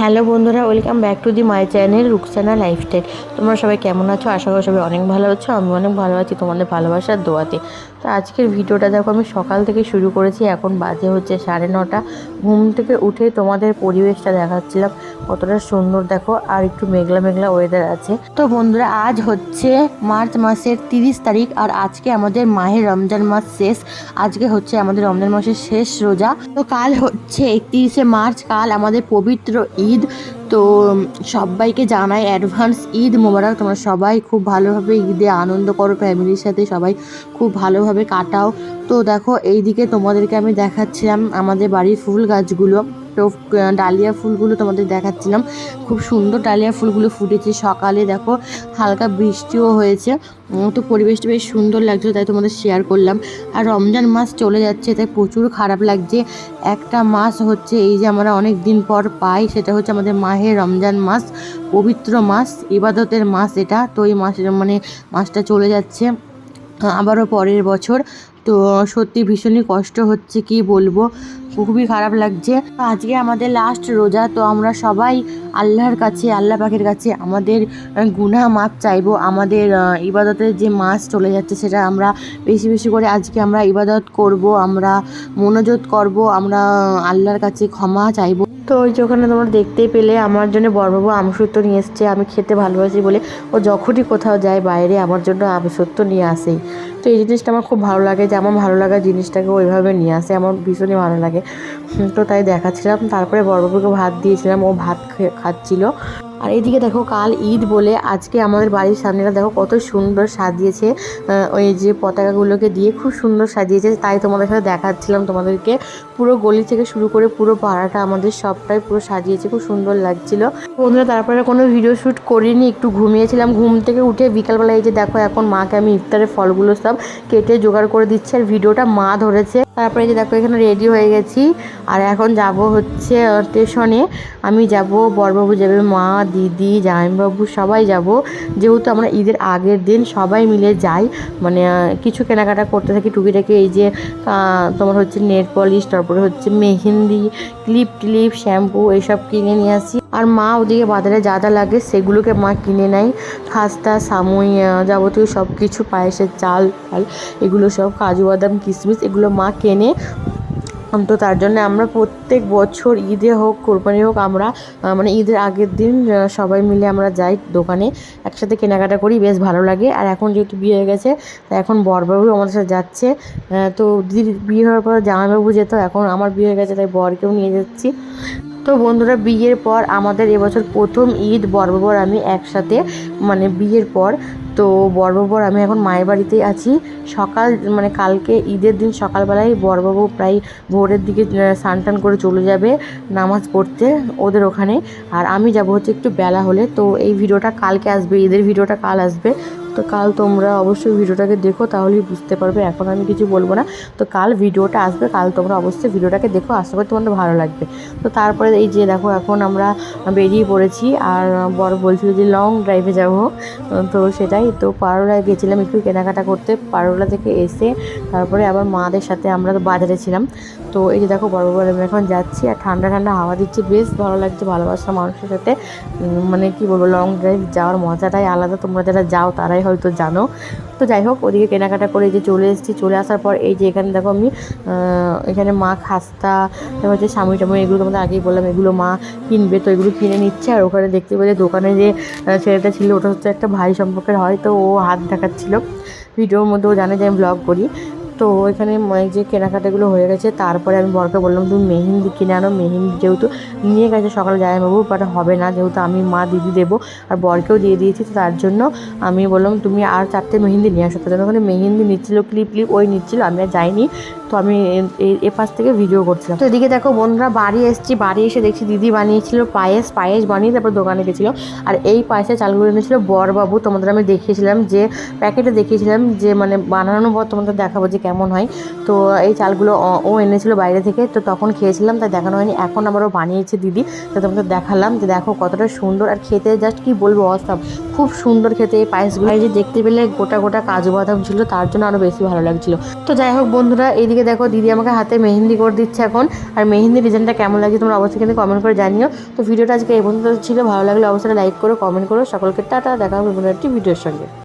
Hello বন্ধুরা, welcome back to the my channel Ruksana lifestyle. তোমরা সবাই কেমন আছো? আশা করি সবাই অনেক ভালো আছো আমি অনেক ভালো আছি তোমাদের ভালোবাসার দোয়াতে। আজকের ভিডিওটা দেখো, আমি সকাল থেকে শুরু করেছি, এখন বাজে হচ্ছে সাড়ে নটা। ঘুম থেকে উঠে তোমাদের পরিবেশটা দেখাচ্ছিলাম, কতটা সুন্দর দেখো, আর একটু মেঘলা মেঘলা ওয়েদার আছে। তো বন্ধুরা, আজ হচ্ছে মার্চ মাসের তিরিশ তারিখ, আর আজকে আমাদের মাহের রমজান মাস শেষ। আজকে হচ্ছে আমাদের রমজান মাসের শেষ রোজা। তো কাল হচ্ছে একত্রিশে মার্চ, কাল আমাদের পবিত্র ঈদ। তো সবাইকে জানাই অ্যাডভান্স ঈদ মোবারক, তোমরা সবাই খুব ভালোভাবে ঈদে আনন্দ করো ফ্যামিলির সাথে সবাই খুব ভালোভাবে কাটাও। তো দেখো, এইদিকে তোমাদেরকে আমি দেখাচ্ছিলাম আমাদের বাড়ির ফুল গাছগুলো। তো ডালিয়া ফুলগুলো তোমাদের দেখাচ্ছিলাম। খুব সুন্দর ডালিয়া ফুলগুলো ফুটেছে সকালে, দেখো। হালকা বৃষ্টিও হয়েছে। তো পরিবেশটা বেশ সুন্দর লাগছে, তাই তোমাদের শেয়ার করলাম। আর রমজান মাস চলে যাচ্ছে, তাই প্রচুর খারাপ লাগছে। একটা মাস হচ্ছে এই যে আমরা অনেক দিন পর পাই, সেটা হচ্ছে আমাদের মাহে রমজান মাস, পবিত্র মাস, ইবাদতের মাস এটা। তো এই মাস মানে মাসটা চলে যাচ্ছে। আবারও পরের বছর। তো সত্যি ভীষণই কষ্ট হচ্ছে, কি বলব? খুবই খারাপ লাগছে। আজকে আমাদের লাস্ট রোজা, তো আমরা সবাই আল্লাহর কাছে, আল্লাহ পাকের কাছে আমাদের গুনাহ মাপ চাইব। আমাদের ইবাদতের যে মাস চলে যাচ্ছে, সেটা আমরা বেশি বেশি করে আজকে আমরা ইবাদত করব, আমরা মনোযোগ করব, আমরা আল্লাহর কাছে ক্ষমা চাইব। তো ওই যে ওখানে তোমরা দেখতেই পেলে, আমার জন্য বড়বাবু আমসত্ব নিয়ে এসছে, আমি খেতে ভালোবাসি বলে। ও যখনই কোথাও যায় বাইরে, আমার জন্য আমসত্ব নিয়ে আসেই তো এই জিনিসটা আমার খুব ভালো লাগে যে, আমার ভালো লাগা জিনিসটাকে ওইভাবে নিয়ে আসে, আমার ভীষণই ভালো লাগে। তো তাই দেখাচ্ছিলাম, তারপরে বড়বাবুকে ভাত দিয়েছিলাম, ও ভাত খাচ্ছিল। আর এদিকে দেখো কাল ঈদ বলে আজকে আমাদের বাড়ির সামনেটা দেখো কত সুন্দর সাজিয়েছে ওই যে পতাকাগুলোকে দিয়ে খুব সুন্দর সাজিয়েছে, তাই তোমাদের সাথে দেখাচ্ছিলাম তোমাদেরকে। পুরো গলি থেকে শুরু করে পুরো পাড়াটা আমাদের সবটাই পুরো সাজিয়েছে, খুব সুন্দর লাগছিল। বন্ধুরা, তারপরে কোনো ভিডিও শ্যুট করিনি, একটু ঘুমিয়েছিলাম, ঘুম থেকে উঠে বিকালবেলা এই যে দেখো এখন মাকে আমি ইফতারের ফলগুলো সব কেটে জোগাড় করে দিচ্ছি, আর ভিডিওটা মা ধরেছে। তারপরে যে দেখো, এখানে রেডি হয়ে গেছি। আর এখন যাব হচ্ছে স্টেশনে আমি যাব বরবাবু যাবে, মা, দিদি, জামাইবাবু, সবাই যাব। যেহেতু আমরা ঈদের আগের দিন সবাই মিলে যাই মানে কিছু কেনাকাটা করতে থাকি টুকিটাকি, এই যে তোমার হচ্ছে নেট পলিশ তারপরে হচ্ছে মেহেন্দি ক্লিপ টিলিপ শ্যাম্পু এইসব কিনে নিয়ে আসি। আর মা ওদিকে বাজারে যা যা লাগে সেগুলোকে মা কিনে নেয়। খাস্তা, সামুই যাবতীয় সব কিছু পায়েসের চাল ফাল এগুলো সব, কাজু বাদাম, কিশমিশ, এগুলো মা কেনে। তো তার জন্য আমরা প্রত্যেক বছর ঈদে হোক, কোরবানি হোক, আমরা মানে ঈদের আগের দিন সবাই মিলে আমরা যাই দোকানে। একসাথে কেনাকাটা করি, বেশ ভালো লাগে। আর এখন যেহেতু বিয়ে হয়ে গেছে এখন বরবাবু আমাদের সাথে যাচ্ছে। তো দিদির বিয়ে হওয়ার পর জামাইবাবু যেত, এখন আমার বিয়ে হয়ে গেছে, তাই বরকেও নিয়ে যাচ্ছি। তো বন্ধুরা, বিয়ের পর আমাদের এবছর প্রথম ঈদ বর্ববর আমি একসাথে মানে বিয়ের পর। তো বর্ববর আমি এখন মায়ের বাড়িতেই আছি। সকাল মানে কালকে ঈদের দিন সকালবেলায় বরবাবু প্রায় ভোরের দিকে স্নান টান করে চলে যাবে নামাজ পড়তে ওদের ওখানে। আর আমি যাব হচ্ছে একটু বেলা হলে। তো এই ভিডিওটা কালকে আসবে, ঈদের ভিডিওটা কাল আসবে। তো কাল তোমরা অবশ্যই ভিডিওটাকে দেখো, তাহলেই বুঝতে পারবে। এখন আমি কিছু বলব না। তো কাল ভিডিওটা আসবে, কাল তোমরা অবশ্যই ভিডিওটাকে দেখো। আশা করি তোমাদের ভালো লাগবে। তো তারপরে এই যে দেখো, এখন আমরা বেরিয়ে পড়েছি। আর বড় বলছিল যে লং ড্রাইভে যাব। তো সেটাই। তো পারোলায় গেছিলাম একটু কেনাকাটা করতে। পারোলা থেকে এসে তারপরে আবার মাদের সাথে আমরা তো বাজারে ছিলাম। তো এই যে দেখো বড় বড় আমি এখন যাচ্ছি। আর ঠান্ডা ঠান্ডা হাওয়া দিচ্ছে। বেশ ভালো লাগছে ভালোবাসা মানুষের সাথে। মানে কি বলব লং ড্রাইভ যাওয়ার মজাটাই আলাদা। তোমরা যারা যাও, তারাই হয়তো জানো। তো যাই হোক, ওদিকে কেনাকাটা করে যে চলে এসেছি, চলে আসার পর এই যে এখানে দেখো আমি এখানে মা খাস্তা হচ্ছে স্বামী টামুই এগুলো তোমাদের আগেই বললাম, এগুলো মা কিনবে, তো এগুলো কিনে নিচ্ছে। আর ওখানে দেখতে পেলে দোকানে যে ছেলেটা ছিল, ওটা হচ্ছে একটা ভাই সম্পর্কের হয়, তো ও হাত দেখাচ্ছিল। ভিডিওর মধ্যে ও জানে যে আমি ব্লগ করি। তো ওইখানে যে কেনাকাটাগুলো হয়ে গেছে, তারপরে আমি বরকে বললাম, তুমি মেহেন্দি কিনে আনো, মেহেন্দি যেহেতু নিয়ে গেছে সকালে জামাইবাবু বাট হবে না, যেহেতু আমি মা দিদি দেবো আর বরকেও দিয়ে দিয়েছি, তো তার জন্য আমি বললাম, তুমি আর চারটে মেহেন্দি নিয়ে আসো। তার জন্য ওখানে মেহেন্দি নিচ্ছিলো, ক্লিপ ক্লিপ, ওই নিচ্ছিলো, আমি আর যাইনি। তো আমি এ- এ- এ পাশ থেকে ভিডিও করছিলাম। তো এদিকে দেখো বন্ধুরা, বাড়ি এসেছি, বাড়ি এসে দেখছি দিদি বানিয়েছিল পায়েস পায়েস বানিয়ে তারপর দোকানে গেছিল। আর এই পায়েসের চালগুলো এনেছিল বরবাবু, তোমাদের আমি দেখিয়েছিলাম যে, প্যাকেটে দেখিয়েছিলাম যে মানে বানানোর পর তোমাদের দেখাবো যে কেমন হয়। তো এই চালগুলো ও- এনেছিল বাইরে থেকে, তো তখন খেয়েছিলাম, তাই দেখানো হয়নি। এখন আবারও বানিয়েছে দিদি, তো তোমাদের দেখালাম যে দেখো কতটা সুন্দর। আর খেতে জাস্ট কি বলব অস্তাব খুব সুন্দর খেতে এই পায়েসগুলো। যে দেখতে পেলে গোটা গোটা কাজু বাদাম ছিল, তার জন্য আরও বেশি ভালো লাগছিল। তো যাই হোক বন্ধুরা এইদিকে এদিকে দেখো দিদি আমাকে হাতে মেহেন্দি করে দিচ্ছে এখন। আর মেহেন্দি ডিজাইনটা কেমন লাগছে তোমরা অবশ্যই কিন্তু কমেন্ট করে জানিও। তো ভিডিওটা আজকে এই পর্যন্ত ছিল। ভালো লাগলে অবশ্যই লাইক করো কমেন্ট করো। সকলকে টাটা। দেখা হবে নতুন একটি ভিডিওর সঙ্গে।